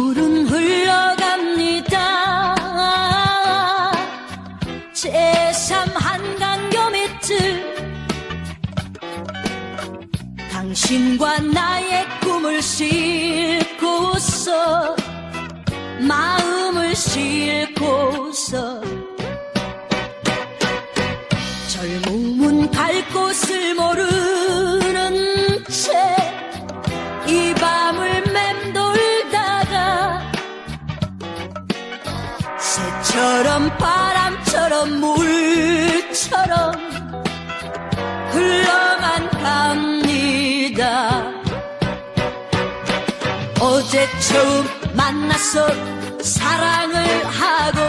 구름 흘러갑니다. 제3 한강교 밑을 당신과 나의 꿈을 싣고서 마음을 싣고서 젊음은 갈 곳을 모르는 채이밤 새처럼 바람처럼 물처럼 흘러만 갑니다. 어제 처음 만나서 사랑을 하고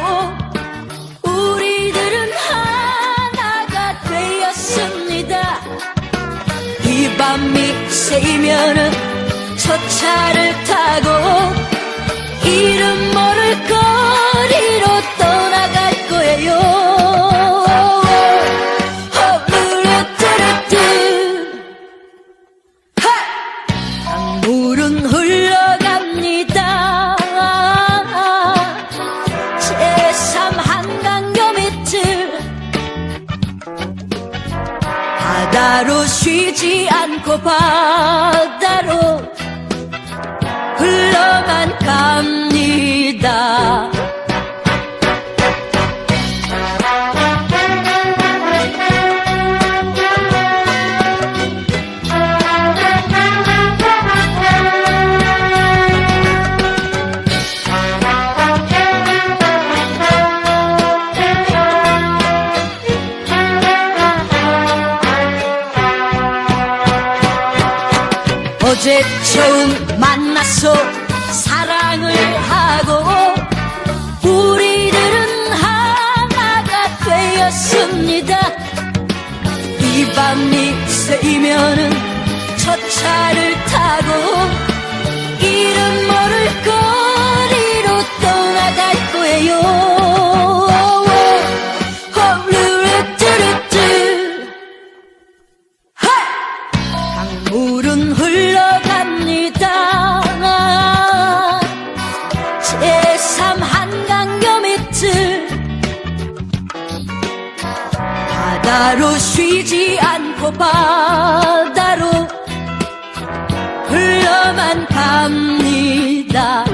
우리들은 하나가 되었습니다. 이 밤이 새이면은 첫 차를 타고 이름 모를 바다로 쉬지 않고 바다로 흘러만 갑니다 어제 처음 만나서 사랑을 하고 우리들은 하나가 되었습니다. 이 밤이 새이면은 제3 한강교 밑을 바다로 쉬지 않고 바다로 흘러만 갑니다